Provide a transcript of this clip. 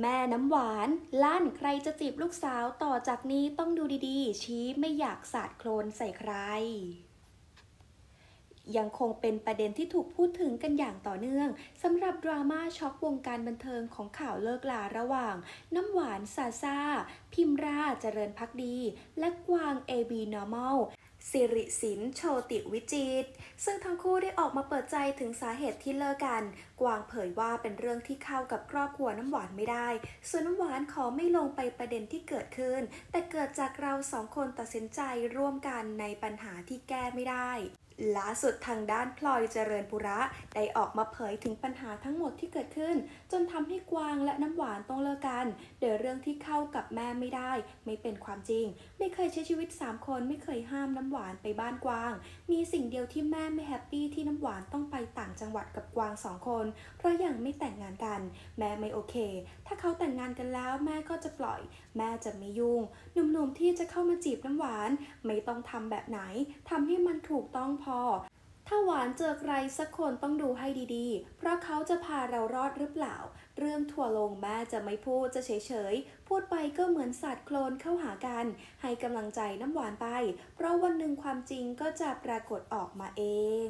แม่น้ำหวาน ลั่นใครจะจีบลูกสาวต่อจากนี้ต้องดูดีๆ ชี้ไม่อยากสาดโคลนใส่ใคร ยังคงเป็นประเด็นที่ถูกพูดถึงกันอย่างต่อเนื่องสำหรับดราม่าช็อกวงการบันเทิงของข่าวเลิกลาระหว่าง น้ำหวานซาซาพิมราเจริญพักดี และกวาง AB Normal สิริสินโชติวิจิตรซึ่งทั้งคู่ได้ออกมาเปิดใจถึงสาเหตุที่เลิกกัน กวางเผยว่าเป็นเรื่องที่เข้ากับครอบครัวน้ำหวานไม่ได้ ส่วนน้ำหวานขอไม่ลงไปประเด็นที่เกิดขึ้น แต่เกิดจากเราสองคนตัดสินใจร่วมกันในปัญหาที่แก้ไม่ได้ ล่าสุดทางด้านพลอยเจริญปุระ ได้ออกมาเผยถึงปัญหาทั้งหมดที่เกิดขึ้น จนทำให้กวางและน้ำหวานต้องเลิกกันโดยเรื่องที่เข้ากับแม่ไม่ได้ ไม่เป็นความจริง ไม่เคยใช้ชีวิต 3 คนไม่เคยห้ามน้ำหวานไปบ้านกวาง มีสิ่งเดียวที่แม่ไม่แฮปปี้ที่น้ำหวานต้องไปต่างจังหวัดกับกวางสองคน เพราะยังไม่แต่งงานกัน แม่ไม่โอเค ถ้าเขาแต่งงานกันแล้วแม่ก็จะปล่อยแม่จะไม่ยุ่ง หนุ่มๆที่จะเข้ามาจีบน้ำหวาน ไม่ต้องทำแบบไหนทำให้มันถูกต้องพอ ถ้าหวานเจอใครสักคนต้องดูให้ดีๆ เพราะเขาจะพาเรารอดหรือเปล่า เรื่องทัวลงแม่จะไม่พูดจะเฉยๆ พูดไปก็เหมือนสัตว์โคลนเข้าหากัน ให้กำลังใจน้ำหวานไป เพราะวันหนึ่งความจริงก็จะปรากฏออกมาเอง